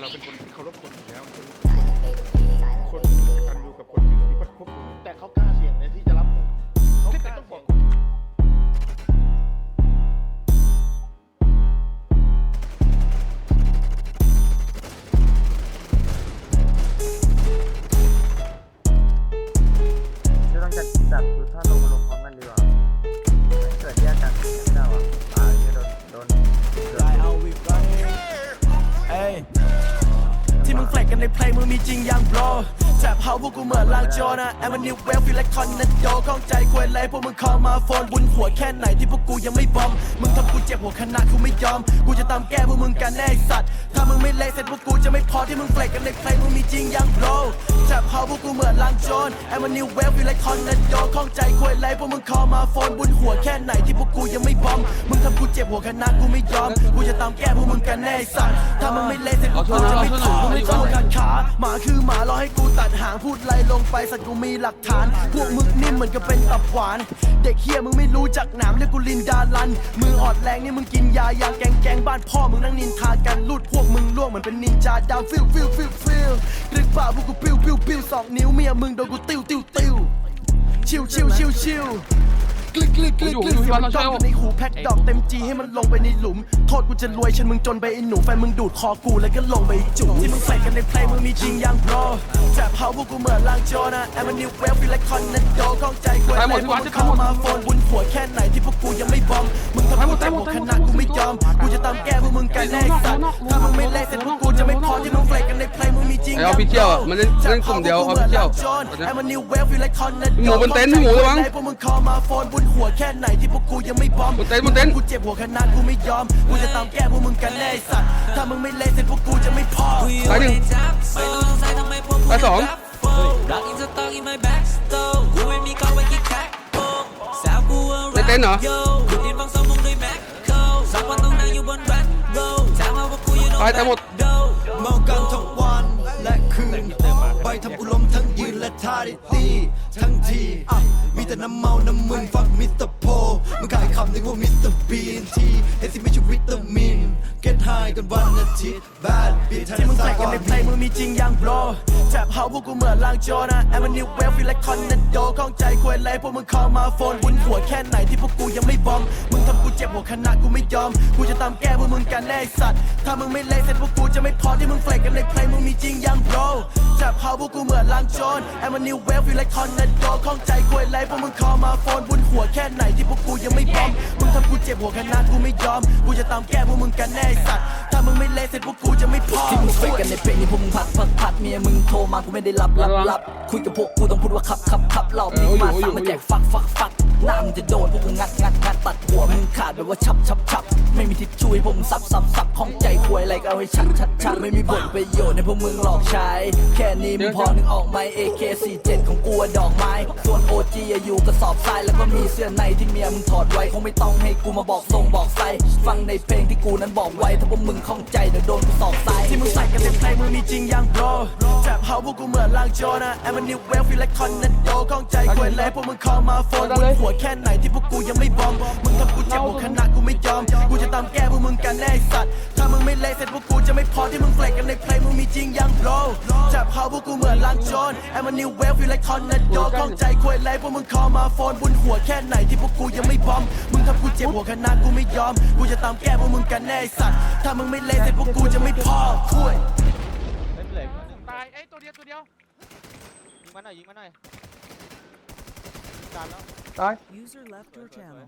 เราเป็นคนเคารพคนอยู่แล้วคนคนกตันอยู่กับคนที่มีพระคุณแต่เขากล้าเสี่ยงในที่จะรับผมเขาที่กล้าต้องบเสี่อยก ในเพลงมึงมีจริงยังโบรแจบเฮาพวกกูเหมือนลางโจนะแอมมันนิวเวลฟีลและคอนเนตโดข้องใจกูอะไรพวกมึงคอมาโฟนบุญหัวแค่ไหนที่พวกกูยังไม่บอม มึงทำกูเจ็บหัวขนาดกูไม่ยอม กูจะตามแก้พวกมึงกันแน่ไอ้สัตว์ ถ้ามึงไม่เละเสร็จพวกกูจะไม่พอที่มึงแฟลกกันในเพลงมึงมีจริงยังโบรแจบเฮาพวกกูเหมือนลางโจนแอมมันนิวเวลฟีลและคอนเนตโดข้องใจกูอะไรพวกมึงคอมาโฟนบุญหัวแค่ไหนที่พวกกูยังไม่บอม มึงทำกูเจ็บหัวขนาดกูไม่ยอม กูจะตามแก้พวกมึงกันแน่ไอ้สัตว์ ถ้ามึงไม่เละเสร็จพวกกูจะไม่ถอนไม่ต้องการขาหมาคือหมารอให้กูตัดหางพูดไรลงไปสัตว์กูมีหลักฐาน พวกมึงนิ่มเหมือนกับเป็นตับหวาน เด็กเฮียมึงไม่รู้จักหนามเรียกกูลินดาลัน มืออ่อนแรงนี่มึงกินยายาแกงแกงบ้านพ่อมึงนั่งนินทากันลูดพวกมึงล่วงเหมือนเป็นนินจาดาวฟิลฟิลฟิลฟิลกรึกป่าพวกกูปิ้วปิ้วปิ้วสองนิ้วเมียมึงโดนกูติ้วติ้วติ้วชิวชิวชิวชิว กลิกกลิกกลิกกลิกเสียงมันจ้องอยู่ในหูแพ็คดอกเต็มจีให้มันลงไปในหลุม โทษกูจะรวยฉันมึงจนไปไอ้หนูแฟนมึงดูดคอกูแล้วก็ลงไปจุ่มที่มึงใส่กันในเพลงมึงมีจริงยังโปรแจบเฮาพวกกูเหมือนลางโจนะแอมมันนิวเวลฟีลและคอนเนตโดข้องใจกูอะไรพวกมึงเข้ามาโฟนบุญหัวแค่ไหนที่พวกกูยังไม่บอมมึงทำกูเจ็บหัวขนาดกูไม่ยอมกูจะตามแก้พวกมึงกันแน่สัตว์ถ้ามึงไม่เล่นเสร็จพวกกูจะไม่พอที่ งมึงมีจริงไอ้ official อะมันเล่นเล่นกลุ่มเดียว official แอมมันนิวเวลฟีลและคอนเนตหมูบนเต็นท์หมูระวังพวกมึงเข้ามาโฟนบุญหัวแค่ไหนที่พวกกูยังไม่บอมบนเต็นท์บนเต็นท์กูเจ็บหัวขนาดกูไม่ยอมกูจะตามแก้พวกมึงกันแน่ไอ้สัตว์ถ้ามึงไม่เล่นเสร็จพวกกูจะไม่พอตายหนึ่งตายสองรักอินสตอรี่ไม่แบ็กสโตกูไม่มีก็ไว้กี่แคคโปแซวกูว่าในเต็นท์เหรอโย่คุณดินฟังสมองด้วยแม็กโคสักวันต้องนั่งอยู่บนแบ็คโรแจ้งมาว่ากูอยู่โดนตายตายหมด ท่าได้ตีทั้งทีอะมีแต่น้ำเมา น้ำมึนฟักมิสเตอร์โพมึงขายคำนึกว่ามิสเตอร์บีนทีเอซิไม่ใช่วิตามิน get high กันวันอาทิตย์ bad beat ที่มึงใส่กันในเพลงมึงมีจริงยังโบรแจบเฮาพวกกูเหมือนลางโจนะแอมมันนิวเวลฟีลและคอนเนตโดข้องใจกูอะไรพวกมึงเข้ามาโฟนบุญหัวแค่ไหนที่พวกกูยังไม่บอม มึงทำกูเจ็บหัวขนาดกูไม่ยอม กูจะตามแก้พวกมึงกันแน่ไอ้สัตว์ ถ้ามึงไม่เล่นเสร็จพวกกูจะไม่พอที่มึงเฟลกกันในเพลงมึงมีจริงยังโบรแจบเฮาพวกกูเหมือนลางโจนแอมมันนิวเวลฟีลและคอนเนตโดข้องใจควยไรพวกมึงคอมาโฟนบุญหัวแค่ไหนที่พวกกูยังไม่บอมมึงทำกูเจ็บหัวขนาดกูไม่ยอม กูจะตามแก้พวกมึงกันแน่สัตว์ถ้ามึงไม่เล่นเสร็จพวกกูจะไม่พอที่มึงเฟกกันในเพลงนี้พวกมึงพัดพัดพัดเมียมึงโทรมากูไม่ได้รับรับรับคุยกับพวกกูต้องพูดว่าขับขับขับเราพี่มาสามมาแจกฟักฟักฟัก หน้ามึงจะโดนพวกกูงัดงัดงัดตัดหัวมึงขาดแบบว่าชับชับชับไม่มีทิชชู่ให้พวกมึงซับซับซับข้องใจควยอะไรก็เอาให้ชัดชัดชัดไม่มีผลประโยชน์ในพวกมึงหลอกใช้ แค่นี้มึงพอนึงออกไหม AK47 ของกูอะดอกไม้ ส่วน OG อะอยู่กระสอบทรายแล้วก็มีเสื้อในที่เมียมึงถอดไว้คงไม่ต้องให้กูมาบอกทรงบอกไซฟังในเพลงที่กูนั้นบอกไว้ถ้าพวกมึงข้องใจเดี๋ยวโดนกูสอบไซที่มึงใส่กันในเพลงมึงมีจริงยังโบรแจบเฮาพวกกูเหมือนลางโจนะแอมมันนิวเวลฟีลและคอนเนตโดข้องใจกูอะไรพวกมึงเข้ามาโฟนบุญหัวแค่ไหนที่พวกกูยังไม่บอมมึงทำกูเจ็บหัวขนาดกูไม่ยอม กูจะตามแก้พวกมึงกันแน่ไอ้สัตว์ ถ้ามึงไม่เล่นเสร็จพวกกูจะไม่พอที่มึงเฟลกกันในเพลงมึงมีจริงยังโบรแจบเฮาพวกกูเหมือนลางโจนแอมมันนิวเวลฟีลและคอนเนตโดข้องใจกูอะไรพวกมึงเข้ามาโฟนบุญหัวแค่ไหนที่พวกกูยังไม่บอม มึงทำกูเจ็บหัวขนาดกูไม่ยอม กูจะตามแก้พวกมึงกันแน่ไอ้สัตว์ ถ้ามึงไม่เล่นเสร็จพวกกูจะไม่พอคุยเล่นเหล็กตายไอ้ตัวเดียวตัวเดียวยิงมาหน่อยยิงมาหน่อย การแล้ว ตาย User left your channel.